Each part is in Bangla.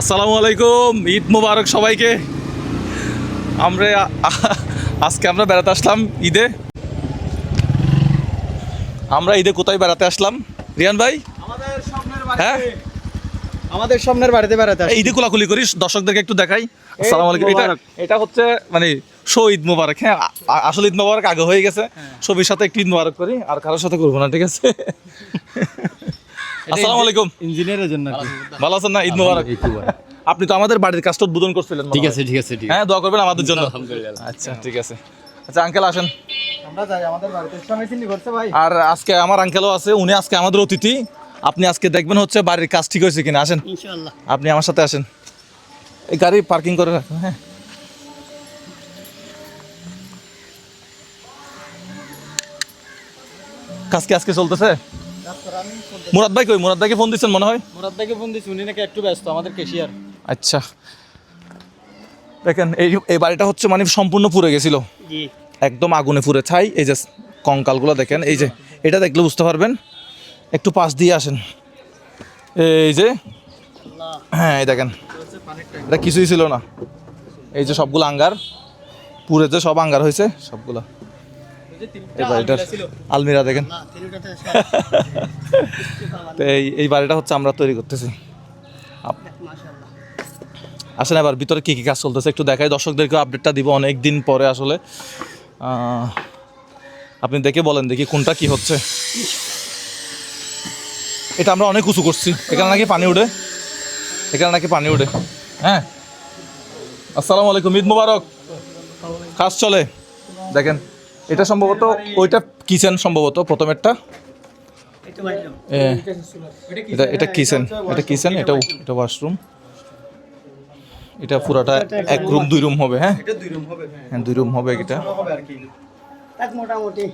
আসসালামু আলাইকুম ঈদ মোবারক সবাইকে। আমরা আজকে আমরা বেড়াতে আসলাম ঈদে। আমরা ঈদে কোথায় বেড়াতে আসলাম? রিয়ান ভাই? হ্যাঁ? আমাদের সামনের বাড়িতে বেড়াতে ঈদে কোলাকুলি করি দর্শকদেরকে একটু দেখাই। আসসালামু আলাইকুম। এটা এটা হচ্ছে মানে শো ঈদ মোবারক। হ্যাঁ আসলে ঈদ মোবারক আগে হয়ে গেছে। ছবির সাথে একটু ঈদ মোবারক করি আর কারোর সাথে করব না ঠিক আছে? আসসালামু আলাইকুম ইঞ্জিনিয়ারের জন্য ভালো আছেন না? ঈদ মোবারক। আপনি তো আমাদের বাড়ির কাজটা উদ্বোধন করছিলেন ঠিক আছে ঠিক আছে হ্যাঁ দোয়া করবেন আমাদের জন্য। আচ্ছা ঠিক আছে। আচ্ছা আঙ্কেল আসেন। আমরা যাই আমাদের বাড়িতে সময় চিনি করছে ভাই। আর আজকে আমার আঙ্কেলও আছে উনি আজকে আমাদের অতিথি। আপনি আজকে দেখবেন হচ্ছে বাড়ির কাজ ঠিক হয়েছে কিনা। আসেন। আপনি আমার সাথে আসেন। এই গাড়ি পার্কিং করে রাখুন হ্যাঁ। কাজ কি আজকে চলতেছে? মুরাদ ভাই কই? মুরাদ ভাইকে ফোন দিচ্ছেন মনে হয়? মুরাদ ভাইকে ফোন দিছি উনি নাকি একটু ব্যস্ত আমাদের কেশিয়ার আচ্ছা। দেখেন এই এই বাড়িটা হচ্ছে মানে সম্পূর্ণ পুড়ে গেছিল। জি। একদম আগুনে পুড়ে। ছাই এই যে কঙ্কালগুলো দেখেন এই যে এটা দেখলে বুঝতে পারবেন। একটু পাশ দিয়ে আসেন। এই যে হ্যাঁ এই দেখেন। এটা কিছুই ছিল না। এই যে সবগুলো আঙ্গার পুরে যে সব আঙ্গার হয়েছে সবগুলো। এই বাড়িটার আলমিরা দেখেন। তো এই এই বাড়িটা হচ্ছে আমরা তৈরি করতেছি। আসেন এবার ভিতরে কী কী কাজ চলতেছে একটু দেখাই। দর্শকদেরকে আপডেটটা দিব অনেক দিন পরে আসলে। আপনি দেখে বলেন দেখি কোনটা কি হচ্ছে। এটা আমরা অনেক উঁচু করছি। এখানে নাকি পানি উঠে? এখানে নাকি পানি উঠে? হ্যাঁ? আসসালামু আলাইকুম ঈদ মুবারক। কাজ চলে। দেখেন। এটা সম্ভবত ওইটা কিচেন সম্ভবত প্রথমেরটা। এটা এটা কিচেন এটা কিচেন এটা এটা ওয়াশরুম। এটা পুরাটা এক রুম দুই রুম হবে হ্যাঁ? দুই রুম হবে হ্যাঁ দুই রুম হবে এটা। মোটামুটি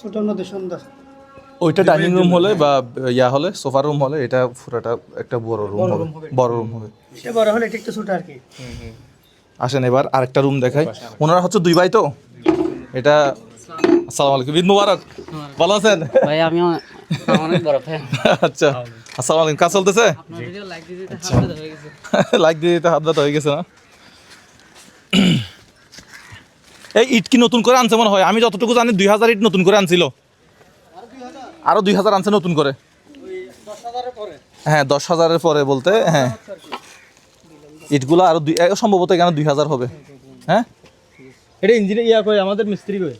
ছোটোর মধ্যে সুন্দর। ওইটা ডাইনিং রুম হলে বা ইয়া হলে সোফা রুম হলে এটা পুরোটা একটা বড় রুম হবে বড় রুম হবে। বড় হলে এটা একটু ছোট আর কি। আসেন এবার আরেকটা রুম দেখাই। ওনারা হচ্ছে দুই ভাই তো? এটা আসসালামু আলাইকুম। ঈদ মুবারক। ভালো আছেন? ভাই আমি অনেক বড় ফ্যান আচ্ছা। আসসালামু আলাইকুম। কাজ চলতেছে? লাইক দিতে দিতে হাত ব্যথা হয়ে গেছে। লাইক দিয়ে দিতে হাত ব্যথা হয়ে গেছে না? এই ইট কি নতুন করে আনছে মনে হয়? আমি যতটুকু জানি দুই হাজার ইট নতুন করে আনছিল। আরও দুই হাজার আনছে নতুন করে। হ্যাঁ দশ হাজারের পরে বলতে হ্যাঁ। ইটগুলো আরও দুই সম্ভবত এখানে দুই হাজার হবে। হ্যাঁ? এটা ইঞ্জিনিয়ার ইয়া কই আমাদের মিস্ত্রি কই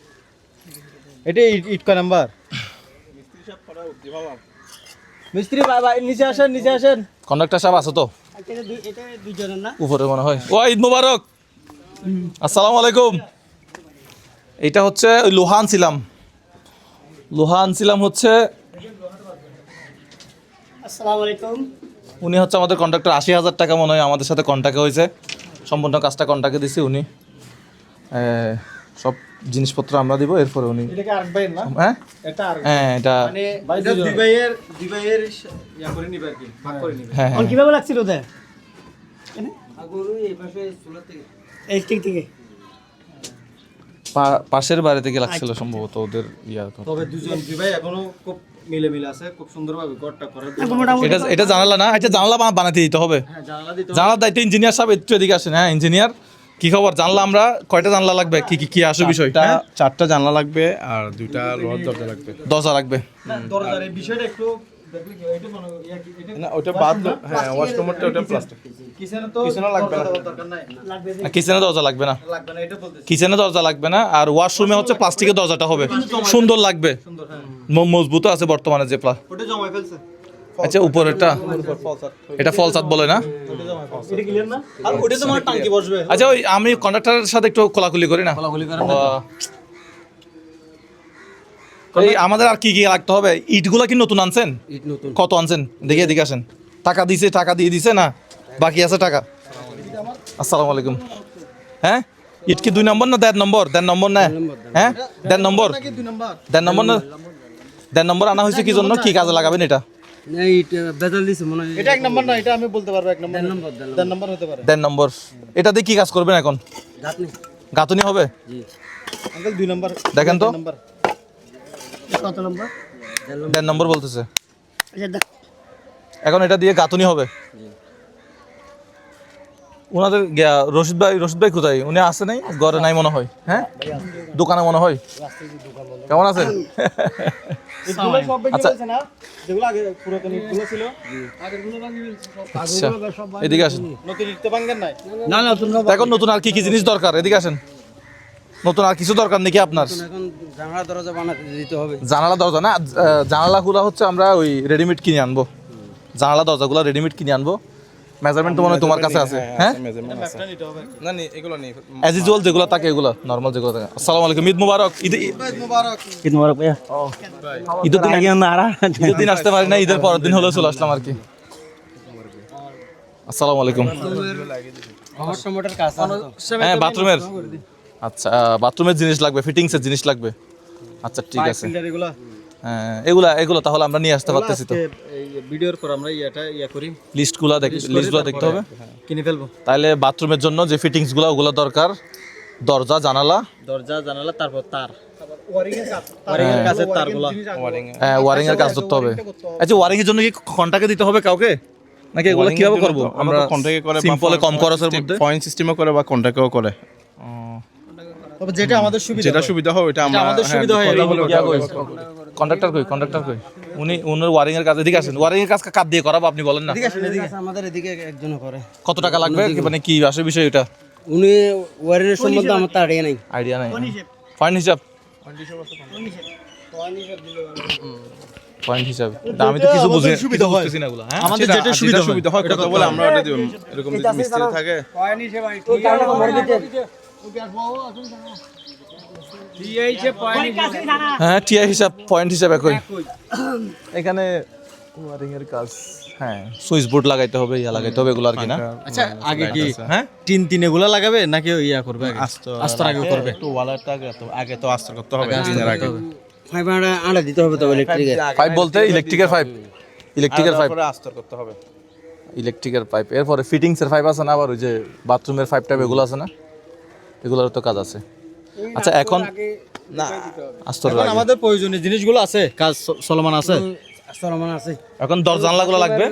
এটা ইট ইট কয় নাম্বার। মিস্ত্রি ভাই নিচে আসেন নিচে আসেন। কন্ডাক্টর সাহেব আছে তো? এটা দুই এটা দুইজনের না উপরে মনে হয়। ও ঈদ মুবারক। আসসালামু আলাইকুম। এটা হচ্ছে ওই লোহা আনছিলাম লোহা আনছিলাম হচ্ছে আসসালামু আলাইকুম। উনি হচ্ছে আমাদের কন্ট্রাক্টর আশি হাজার টাকা মনে হয় আমাদের সাথে কন্ট্যাক্টে হয়েছে। সম্পূর্ণ কাজটা কন্ট্যাক্টে দিছি উনি। সব জিনিসপত্র আমরা দিব এরপরে উনি এটা কি আরেক ভাইয়ের না? হ্যাঁ? হ্যাঁ এটা এটা দুই ভাইয়ের দুই ভাইয়ের করে নিবে আর কি ভাগ করে নিবে। হ্যাঁ কীভাবে লাগছিল ওদের? পাশের বাড়ি থেকে লাগছিল সম্ভবত ওদের ইয়া। তবে দুজন ভাই এখনও খুব মিলে মিলে আছে খুব সুন্দরভাবে ঘরটা একদম মোটামুটি এটা এটা জানালা না? এটা জানালা বানাতে দিতে হবে। হ্যাঁ জানালা দিতে জানালার দায়িত্ব ইঞ্জিনিয়ার সাহেব একটু এদিকে আসেন। হ্যাঁ ইঞ্জিনিয়ার কি খবর? জানলা আমরা? কয়টা জানলা লাগবে? কি কি কি আসে বিষয়? হ্যাঁ? চারটা জানলা লাগবে আর দুইটা লোহার দরজা লাগবে। দরজা লাগবে। দরজার এই বিষয়টা একটু দেখলে কি? এটা হয় কি এটা না ওটা বাথরুম হ্যাঁ ওয়াশরুমটা ওটা প্লাস্টিক কিচেনে তো কিচেনে লাগবে না। দরজা দেওয়ার দরকার নাই। লাগবে না। লাগবে না এটা বলতেছি। কিচেনে দরজা লাগবে না আর ওয়াশরুমে হচ্ছে প্লাস্টিকের দরজাটা হবে। সুন্দর লাগবে। সুন্দর হ্যাঁ। মজবুত আছে বর্তমানে যে প্লা আচ্ছা উপরেরটা? এটা বলে না? জমাই ফেলছে এটা না ওটা তোমার টাঙ্কি বসবে। আচ্ছা ওই আমি কন্ডাক্টরের সাথে একটু কোলাকুলি করি না? কোলাকুলি করেন ও। এই আমাদের আর কি কি লাগতে হবে? ইটগুলা কি নতুন আনছেন? কত আনছেন? দেখে এদিকে আসেন। টাকা দিছে টাকা দিয়ে দিছে না? বাকি আছে টাকা? আসসালামু আলাইকুম। হ্যাঁ? ইট কি দুই নম্বর না দেড় নম্বর? দেড় নম্বর না? হ্যাঁ? দেড় নম্বর। দেড় নম্বর না? দেড় নম্বর আনা হয়েছে কি জন্য? কি কাজে লাগাবেন এটা? মনে হয় এটা এক নাম্বার না এটা আমি বলতে পারব এক নাম্বার দেড় নাম্বার হতে পারে। দেড় নম্বর। এটা দিয়ে কি কাজ করবেন এখন? গাঁথনি। হবে? আঙ্কেল দুই নাম্বার। দেখেন তো। কত নম্বর? দেড় নম্বর বলতেছে। আচ্ছা এখন এটা দিয়ে গাঁথনি হবে? ওনাদের গিয়া- রশিদ ভাই রশিদ ভাই কোথায়? উনি আসে নাই? ঘরে নাই মনে হয়। হ্যাঁ? দোকানে মনে হয়? কেমন আছেন? ইটগুলো সব বেশি আচ্ছা। হয়েছে না? যেগুলো আগে পুরাতন ইটগুলো ছিল। আচ্ছা। এখন নতুন আর কি কি জিনিস দরকার? এদিকে আসেন। নতুন আর কিছু দরকার নাকি আপনার? এখন জানালা দরজা বানাতে দিতে হবে। জানালা দরজা না? জানালাগুলো হচ্ছে আমরা ওই রেডিমেড কিনে আনব। জানালা দরজাগুলো রেডিমেড কিনে আনব। মেজারমেন্ট তো মনে হয় তোমার কাছে আছে। হ্যাঁ না নি এগুলো নেই অ্যাজ ইউজুয়াল যেগুলো থাকে এগুলো নর্মাল যেগুলো থাকে। আসসালামু আলাইকুম ঈদ মুবারক। ঈদ ঈদ মোবারক। ভাইয়া। দিন আগে না আর। ঈদের দিন আসতে পারি না ঈদের পরের দিন হলে চলে আসলাম আর কি। আসসালামু আলাইকুম। হ্যাঁ বাথরুমের আচ্ছা বাথরুমের জিনিস লাগবে ফিটিংস এর জিনিস লাগবে। আচ্ছা ঠিক আছে। এগুলো হ্যাঁ এগুলা তাহলে আমরা নিয়ে আসতে পারতেছি তো। ভিডিওর পর আমরা ইয়েটা ইয়া করি। লিস্টগুলো দেখ লিস্টগুলো দেখতে হবে। কিনে ফেলব। তাহলে বাথরুমের জন্য যে ফিটিংসগুলো ওগুলো দরকার। দরজা জানালা। দরজা জানালা তারপর তার। ওয়ারিং এর কাছে তারগুলো। ওয়ারিং হ্যাঁ কাজ করতে হবে। আচ্ছা ওয়ারিং এর জন্য কি কন্টাকে দিতে হবে কাউকে? নাকি এগুলো কীভাবে করব? আমরা করে সিম্পলে কম খরচের মধ্যে। পয়েন্ট সিস্টেমে করে বা করে। তবে যেটা আমাদের সুবিধা যেটা সুবিধা হয় ওটা আমরা আমাদের হ্যাঁ, সুবিধা হয় করে। কন্ট্রাক্টর কই? কন্ট্রাক্টর কই? উনি উনার ওয়ারিং এর কাজ এদিকে আসেন। ওয়ারিং এর কাজ কাপ দিয়ে করাবো আপনি বলেন না। আচ্ছা, আমাদের এদিকে একজন করে। কত টাকা লাগবে? মানে কি আসে বিষয় এটা? উনি ওয়ারের সম্বন্ধে আমার তো আইডিয়া নাই। আইডিয়া নাই। পয়েন্ট হিসাব। পয়েন্ট হিসাব। তা আমি তো কিছু বুঝি সুবিধা বুঝতেছি না এগুলো হ্যাঁ? আমাদের যেটা সুবিধা সুবিধা হয় কথা বলে আমরা ওটা দিব এরকম মিস্ত্রি থাকে। হ্যাঁ টিআই হিসাব পয়েন্ট হিসাব একই। এখানে ওয়ারিং এর কাজ হ্যাঁ সুইচ বোর্ড লাগাইতে হবে ইয়া লাগাইতে হবে এগুলো আর কি না? আচ্ছা আগে কি হ্যাঁ? তিন তিন এগুলা লাগাবে নাকি ইয়া করবে আগে? আস্তর আগে। করবে। একটু ওয়ালারটা আগে তো আগে তো আস্ত করতে হবে দিনের আগে। ফাইভ আড়া দিতে হবে তো ইলেকট্রিকের পাইপ বলতে ইলেকট্রিকের পাইপ ইলেকট্রিকের পাইপ আস্তর করতে হবে। ইলেকট্রিকের পাইপ এরপরে ফিটিংস এর পাইপ আছে না আবার ওই যে বাথরুমের পাইপ টাইপ এগুলো আছে না? এগুলোর তো কাজ আছে। আচ্ছা এখন না এখন আমাদের প্রয়োজনীয় জিনিসগুলো আছে কাজ চলমান আছে। সলমান আছে। এখন দরজা জানলাগুলো লাগবে?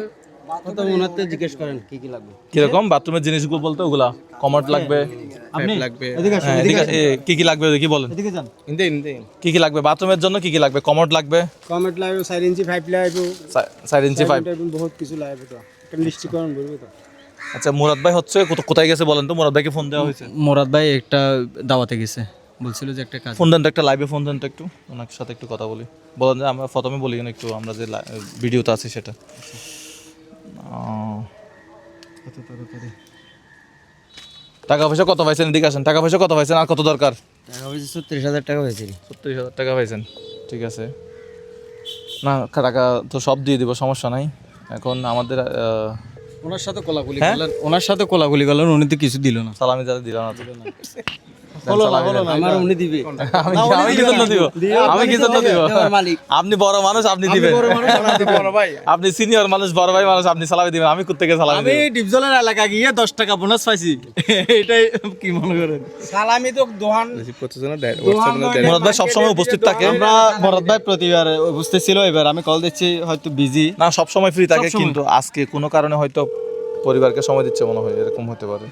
জিজ্ঞেস করেন কি কি লাগবে? কীরকম? বাথরুমের জিনিসগুলো বলতে ওগুলা কমোড লাগবে। আপনি? লাগবে এদিকে আসুন হ্যাঁ, কি কি লাগবে কি বলেন। এদিকে যান। ইন্দে ইন্দে কি কি লাগবে? বাথরুমের জন্য কি কি লাগবে? কমোড লাগবে? কমেট লাগবে চার ইঞ্চি ফাইভ লাগবে। চার ইঞ্চি পাইপ বহুত কিছু লাগবে তো। একটা লিস্টিকরণ করবে তো। আচ্ছা মুরাদ ভাই হচ্ছে কোথা- কোথায় গেছে বলেন তো? মুরাদ ভাইকে ফোন দেওয়া হয়েছে। মোরাদ ভাই একটা দাওয়াতে গেছে। বলছিল যে একটা কাজ ফোন দেন তো একটা লাইভে ফোন দেন তো একটু। ওনার সাথে একটু কথা বলি। বলেন যে আমরা প্রথমে বলি না একটু আমরা যে ভিডিওতে আছি সেটা। টাকা পয়সা কত পাইছেন? এদিকে আসেন। টাকা পয়সা কত পাইছেন? আর কত দরকার? টাকা পয়সা ছত্রিশ হাজার টাকা হয়েছে সত্তর হাজার টাকা পাইছেন। ঠিক আছে। না টাকা তো সব দিয়ে দিব সমস্যা নাই। এখন আমাদের ওনার সাথে কোলাগুলি করলেন। ওনার সাথে কোলাগুলি করলেন উনি তো কিছু দিল না। সালামি যাতে দিল না। আমার উনি দিবে। আমি আমি কি জন্য দিব? আমি কি জন্য দিব। আপনি বড় মানুষ আপনি দিবেন। আপনি সিনিয়র মানুষ বড় ভাই মানুষ আপনি সালামি দিবেন। আমি কোথেকে সালামি আমি ডিপজলের এলাকা গিয়ে দশ টাকা বোনাস পাইছি। এটাই কি মনে করেন? সালামি তো দোহান মুরাদ ভাই সবসময় উপস্থিত থাকে। আমরা ভরত ভাই প্রতিবার বুঝতে ছিল এবার আমি কল দিচ্ছি হয়তো বিজি না সব সময় ফ্রি থাকে কিন্তু আজকে কোনো কারণে হয়তো পরিবারকে সময় দিচ্ছে মনে হয় এরকম হতে পারে।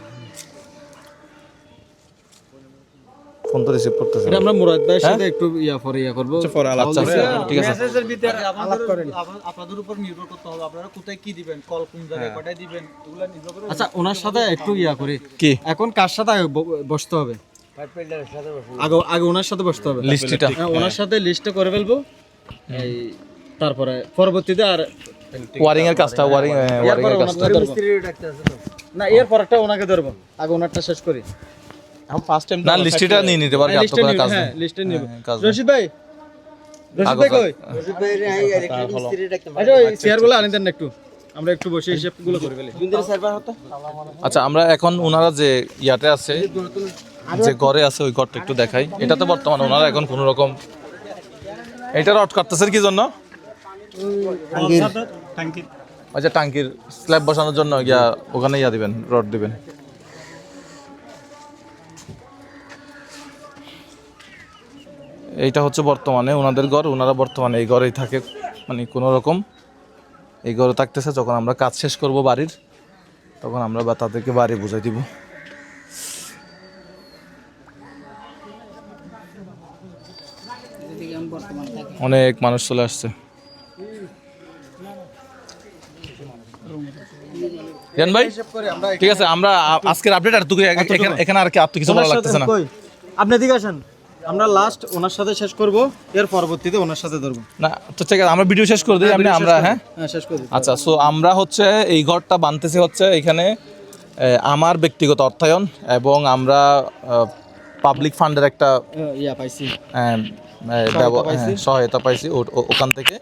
ফোন তো রিসিভ করতেছে এটা আমরা মুরাদ ভাইয়ের সাথে একটু ইয়া পরে ইয়া করব। পরে আলাপ আচ্ছা ঠিক আছে। মেসেজের ভিতরে আলাপ আপনাদের উপর নির্ভর করতে হবে। আপনারা কোথায় কি দিবেন কল কোন জায়গায় কটায় দিবেন এগুলো নির্ভর করে আচ্ছা ওনার সাথে একটু ইয়া করি। কি? এখন কার সাথে বসতে হবে? আগে আগে ওনার সাথে বসতে হবে। লিস্টটা হ্যাঁ, ওনার সাথে লিস্টটা করে ফেলব। এই তারপরে পরবর্তীতে আর ওয়ারিং এর কাজটা ওয়ারিং ওয়ারিং এর কাজটা। না এর পরেরটা ওনাকে ধরবো। আগে ওনারটা শেষ করি। আমি ফার্স্ট টাইম না লিস্টটা নিয়ে নিতে পারি লিস্টে আপনার কাজ হ্যাঁ নেই। লিস্টে নিব। হ্যাঁ। রশিদ ভাই রশিদ ভাই কই? আচ্ছা ওই চেয়ারগুলো আনি দেন একটু। আমরা একটু বসে হিসাবগুলো করে ফেলি। আচ্ছা আমরা এখন ওনারা যে ইয়াতে আছে যে ঘরে আছে ওই ঘরটা একটু দেখাই। এটা তো বর্তমানে ওনারা এখন কোনো রকম এটা রড কাটতেছেন কি জন্য? আচ্ছা টাঙ্কির স্ল্যাব বসানোর জন্য ইয়া ওখানে ইয়া দিবেন রড দিবেন। এইটা হচ্ছে বর্তমানে ওনাদের ঘর ওনারা বর্তমানে এই ঘরেই থাকে মানে কোনো রকম। এই ঘরে থাকতেছে যখন আমরা কাজ শেষ করব বাড়ির তখন আমরা বা তাদেরকে বাড়ি বুঝাই দিব। অনেক মানুষ চলে আসছে। ভাই ঠিক আছে আমরা আজকের আপডেট আর তুই এখানে এখানে আর কি আপনি কিছু বলা লাগতেছে না। আপনি দিকে আসেন। আমরা লাস্ট ওনার সাথে শেষ করব এর পরবর্তীতে ওনার সাথে ধরবো। না তো ঠিক আছে আমরা ভিডিও শেষ করে দিই আপনি আমরা হ্যাঁ? হ্যাঁ শেষ করে দিই। আচ্ছা সো আমরা হচ্ছে এই ঘরটা বানতেছি হচ্ছে এখানে আমার ব্যক্তিগত অর্থায়ন এবং আমরা পাবলিক ফান্ডের একটা ইয়া পাইছি। হ্যাঁ, সহায়তা পাইছি ও- ও- ওখান থেকে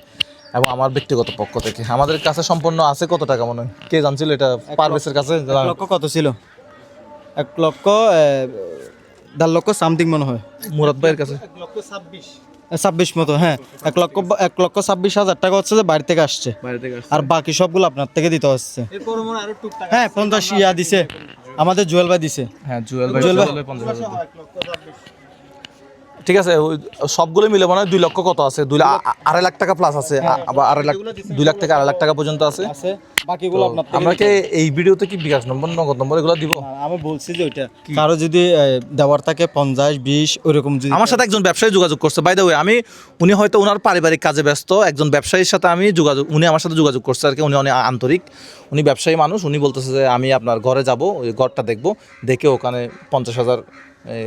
এবং আমার ব্যক্তিগত পক্ষ থেকে। আমাদের কাছে সম্পূর্ণ আছে কত টাকা মনে হয়? কে জানছিল এটা পারভেসের কাছে? লক্ষ কত ছিল? এক লক্ষ দেড় লক্ষ সামথিং মনে হয়। মুরাদ ভাইয়ের কাছে। ছাব্বিশ। মতো হ্যাঁ। এক লক্ষ এক লক্ষ ছাব্বিশ হাজার টাকা হচ্ছে যে বাড়ি থেকে আসছে। আর বাকি সবগুলো আপনার থেকে দিতে হচ্ছে। হ্যাঁ পঞ্চাশ ইয়া দিছে। আমাদের জুয়েল ভাই দিছে। হ্যাঁ জুয়েল ভাই জুয়েল ভাই। জুয়েল ভাই পঞ্চাশ হাজার দিয়ে। ঠিক আছে সবগুলো মিলে মনে হয় দুই লক্ষ কত আছে? দুই লাখ আড়াই লাখ টাকা প্লাস আছে আবার আড়াই লাখ দুই লাখ থেকে আড়াই লাখ টাকা পর্যন্ত আছে। আছে বাকিগুলো আপনার আমরা কি এই ভিডিওতে কি বিকাশ নম্বর নগদ নম্বর এগুলো দিব? আমি বলছি যে ওইটা। কারও যদি দেওয়ার থাকে পঞ্চাশ বিশ ওইরকম যদি আমার সাথে একজন ব্যবসায়ী যোগাযোগ করছে। বাই দ্য ওয়ে আমি উনি হয়তো ওনার পারিবারিক কাজে ব্যস্ত। একজন ব্যবসায়ীর সাথে আমি যোগাযোগ উনি আমার সাথে যোগাযোগ করছে আর কি। উনি অনেক আন্তরিক। উনি ব্যবসায়ী মানুষ। উনি বলতেছে যে আমি আপনার ঘরে যাব ওই ঘরটা দেখব। দেখে ওখানে পঞ্চাশ হাজার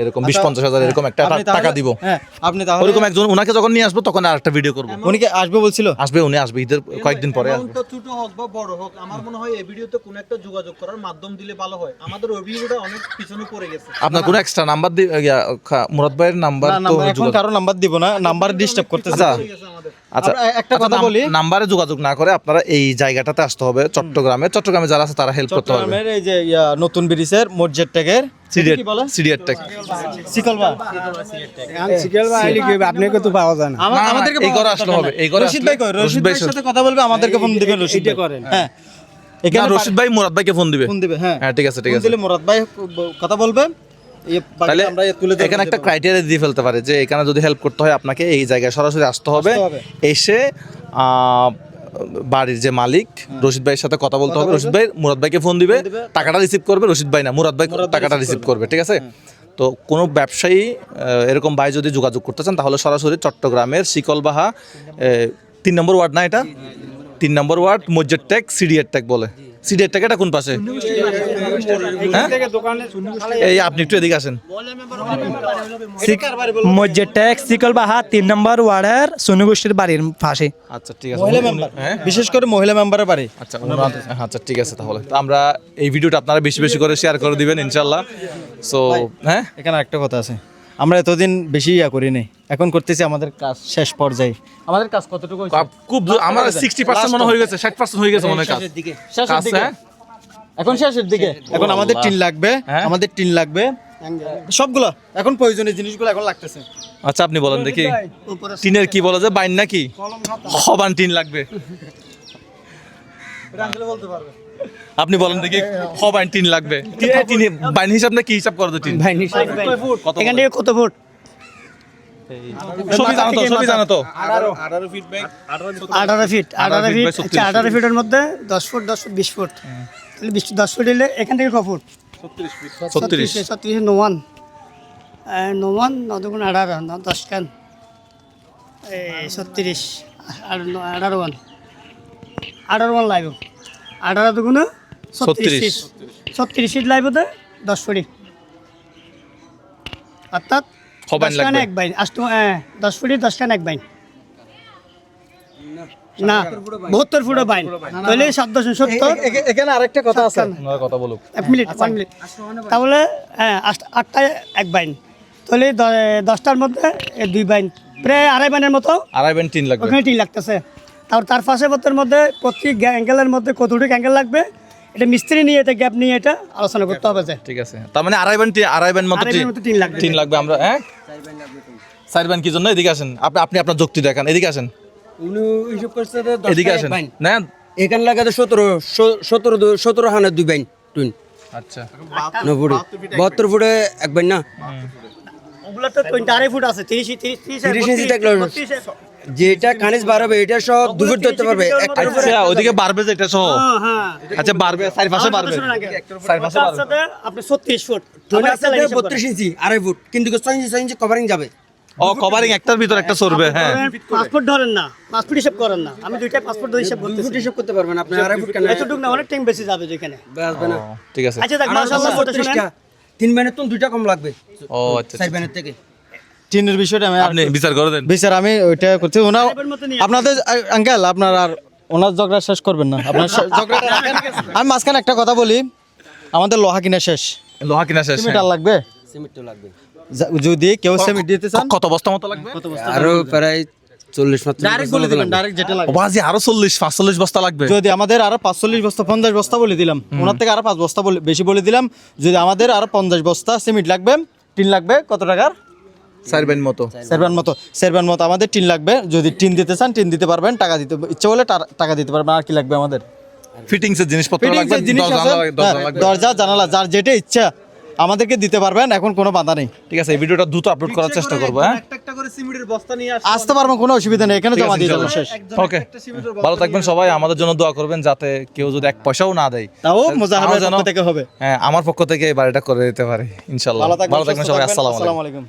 এরকম বিশ পঞ্চাশ হাজার এরকম একটা টাকা দিব। হ্যাঁ আপনি তাহলে ওরকম একজন ওনাকে যখন নিয়ে আসব তখন আর একটা ভিডিও করব। উনি কি আসবে বলছিল? আসবে উনি আসবে ঈদের কয়েকদিন পরে আসবে। ছোট হোক বা বড় হোক আমার মনে হয় এই ভিডিওতে কোনো একটা যোগাযোগ করার মাধ্যম দিলে ভালো হয়। আমাদের অভিযোগটা অনেক পিছনে পড়ে গেছে। আপনার কোনো এক্সট্রা নাম্বার দি মুরাদ ভাইয়ের নাম্বার তো এখন কারও নাম্বার দিব না নাম্বার ডিস্টার্ব করতেছে। আচ্ছা একটা আচ্ছা, কথা বলি। নাম্বারে যোগাযোগ না করে আপনারা এই জায়গাটাতে আসতে হবে চট্টগ্রামে। চট্টগ্রামে যারা আছে তারা হেল্প করতে পারবে। চট্টগ্রামের এই যে নতুন ব্রিজের মসজিদ ট্যাগের সিডিএট কি বলে? সিডিএট সিকলবা আইলি কি আপনাকে তো পাওয়া যায় না। আমা- না, না, আমাদেরকে এই ঘরে আসলে হবে, এই ঘরে রশিদ ভাই কই? রশিদ রশিদ ভাই ভাইয়ের সাথে কথা বলবে আমাদেরকে ফোন দিবে রশিদ করেন। হ্যাঁ। এখানে রশিদ ভাই মুরাদ ভাইকে ফোন দিবে। ফোন দিবে হ্যাঁ। হ্যাঁ ঠিক আছে ঠিক আছে। দিলে মুরাদ ভাই কথা বলবে। এই বাকিটা তাহলে এখানে একটা ক্রাইটেরিয়া দিয়ে ফেলতে পারে যে এখানে যদি হেল্প করতে হয় আপনাকে এই জায়গায় সরাসরি আসতে হবে। এসে বাড়ির যে মালিক রশিদ ভাইয়ের সাথে কথা বলতে হবে। রশিদ ভাই মুরাদ ভাইকে ফোন দিবে। টাকাটা রিসিভ করবে রশিদ ভাই না মুরাদ ভাই টাকাটা রিসিভ করবে। ঠিক আছে? তো কোনো ব্যবসায়ী এরকম ভাই যদি যোগাযোগ করতে চান তাহলে সরাসরি চট্টগ্রামের শিকলবাহা তিন নম্বর ওয়ার্ড না এটা? তিন নম্বর ওয়ার্ড মসজিদ ট্যাগ সিডিএর ট্যাগ বলে। সিডিএর ট্যাগ এটা কোন পাশে? হ্যাঁ? এই আপনি একটু এদিকে আসেন। মসজিদ ট্যাক্স সিকল বাহা তিন নম্বর ওয়ার্ডের সোনুগোষ্ঠীর বাড়ির পাশে। আচ্ছা ঠিক আছে। মহিলা মেম্বার হ্যাঁ? বিশেষ করে মহিলা মেম্বারের বাড়ি। আচ্ছা ওনার- আচ্ছা ঠিক আছে তাহলে। তো আমরা এই ভিডিওটা আপনারা বেশি বেশি করে শেয়ার করে দিবেন ইনশাল্লাহ সো হ্যাঁ? এখানে একটা কথা আছে। আমরা এতদিন বেশি ইয়া করি নাই এখন করতেছি আমাদের কাজ শেষ পর্যায়ে। আমাদের কাজ কতটুকু হয়েছে? খুব আমার সিক্সটি পার্সেন্ট মনে হয়ে গেছে ষাট পার্সেন্ট হয়ে গেছে মনে হয় কাজ। শেষের কাজ, দিকে। হ্যাঁ? এখন শেষের দিকে। এখন আমাদের টিন লাগবে হ্যাঁ? আমাদের টিন লাগবে। সবগুলো এখন প্রয়োজনীয় জিনিসগুলো এখন লাগতেছে। আচ্ছা আপনি বলেন দেখি। টিনের কি বলে যে বাইন নাকি? হবান টিন লাগবে। আপনি বলেন দেখি টিন লাগবে। টিন- টিন বাইন হিসাব না কি হিসাব করো টিন? এখান থেকে কত ফুট? সবই জানো তো সবই জানো তো। আঠারো ফিট আঠারো ফিট ফিট বাই 36 ফিটের মধ্যে দশ ফুট দশ ফুট বিশ ফুট। তাহলে বিশ দশ ফুট এলে এখান থেকে ক ফুট? নদগুণ ন কান? এই ছত্রিশ আর ন- আঠারো ওয়ান। আঠারো ওয়ান লাইব আঠারো দুগুণ ছত্রিশ ছত্রিশ। ফিট লাইব তো? দশ ফুটি অর্থাৎ লাগবে। এক বাইন। আষ্ট হ্যাঁ, দশ ফুটি দশ কান এক বাইন। না বাহাত্তর ফুটও বাইন। তাহলে সাত দশ সত্তর এখানে আরেকটা কথা আছে। কথা বলুক। এক মিনিট ওয়ান মিনিট। তাহলে হ্যাঁ আট- আটটায় এক বাইন। তাহলে দশটার মধ্যে দুই বাইন। প্রায় আড়াই বাইনের মতো। আড়াই বাইন টিন লাগবে। ওখানে টিন লাগতেছে। তারপর তার পাশে পত্রের মধ্যে প্রতি অ্যাঙ্গেলের মধ্যে কতটুকু অ্যাঙ্গেল লাগবে এটা মিস্ত্রি নিয়ে এটা গ্যাপ নিয়ে এটা আলোচনা করতে হবে যে। ঠিক আছে। তার মানে আড়াই বাইন আড়াই বাইন মতো টিন লাগবে। টিন লাগবে আমরা হ্যাঁ? চার বাইন কি জন্য? এদিকে আসেন। আপনি আপনি আপনার যুক্তি দেখান। এদিকে আসেন। এদিকে আসেন। না? এখানে লাগাতে সতেরো সতেরো সতেরো হানের দুই বাইন টুইন আচ্ছা। নব্বই বাহাত্তর ফুটে এক বাইন না। ওগুলো তো টোয়েন্টি আড়াই ফুট আছে। তিরিশ তিরিশ তিরিশ ইঞ্চি থাকলে যেটা কানিজ বাড়াবে এটা সব দুপুর ধরতে পারবে। আচ্ছা ওইদিকে বাড়বে যে এটা সহ? হ্যাঁ হ্যাঁ। আচ্ছা বাড়বে চার পাশে বাড়বে চার পাশে বাড়বে। সাথে আপনি ছত্রিশ ফুট। ধরে আছে বত্রিশ ইঞ্চি আড়াই ফুট। কিন্তু ছয় ইঞ্চি ছয় ইঞ্চি কভারিং যাবে। ও কভারিং একটার ভিতর একটা সরবে হ্যাঁ। পাসপোর্ট ধরেন না। পাসপোর্ট হিসাব করেন না। আমি দুইটা পাসপোর্ট ধরে হিসাব দুই হিসাব করতে পারবেন আপনি আড়াই ফুট কেন? এতটুকু না অনেক টাইম বেশি যাবে যেখানে। আসবে না। ঠিক আছে। আচ্ছা দেখ মাশাআল্লাহ ফুট কথা শুনেন। বত্রিশটা। তিন ব্যানের তো দুইটা কম লাগবে। ও আচ্ছা চার ব্যানের থেকে। টিনের বিষয়টা আমি আপনি বিচার করে দেন। বিচার আমি ওইটা করছি। ওনা আপনাদের আঙ্কেল আপনার আর ওনার ঝগড়া শেষ করবেন না। আপনার ঝগড়াটা আমি মাঝখানে একটা কথা বলি। আমাদের লোহা কিনা শেষ। লোহা কিনা শেষ সিমেন্ট আর লাগবে? সিমেন্ট লাগবে। যদি কেউ সিমেন্ট দিতে চান কত বস্তা মতো লাগবে? আরও প্রায় চল্লিশ মাত্র ডাইরেক্ট বলে দিবেন ডাইরেক্ট যেটা ও লাগবে বাজি আরও চল্লিশ পাঁচচল্লিশ বস্তা লাগবে? যদি আমাদের আরও পাঁচচল্লিশ বস্তা পঞ্চাশ বস্তা বলে দিলাম। ওনার থেকে আরও পাঁচ বস্তা বলে- বেশি বলে দিলাম। যদি আমাদের আরও পঞ্চাশ বস্তা সিমেন্ট লাগবে টিন লাগবে কত টাকার? চার বেন মতো। সেরবান মতো সেরবান মতো। আমাদের টিন লাগবে। যদি টিন দিতে চান টিন দিতে পারবেন। টাকা দিতে ইচ্ছে হলে টাকা দিতে পারবেন। আর কি লাগবে আমাদের? ফিটিংস এর জিনিসপত্র হ্যাঁ, লাগবে। দরজা জানালা যার যেটা ইচ্ছা। আমাদেরকে দিতে পারবেন এখন কোনো বাধা নেই। ঠিক আছে এই ভিডিওটা দ্রুত আপলোড করার চেষ্টা করব হ্যাঁ? আসতে পারব কোনো অসুবিধা নেই এখানে জমা দিয়ে যাব শেষ। ওকে ভালো থাকবেন সবাই আমাদের জন্য দোয়া করবেন যাতে কেউ যদি এক পয়সাও না দেয়। তাও মজা হবে যেন- পক্ষ থেকে হবে। হ্যাঁ আমার পক্ষ থেকে এই বাড়িটা করে দিতে পারে ইনশাল্লাহ ভালো থাকবেন সবাই আসসালামু আসসালামু আলাইকুম।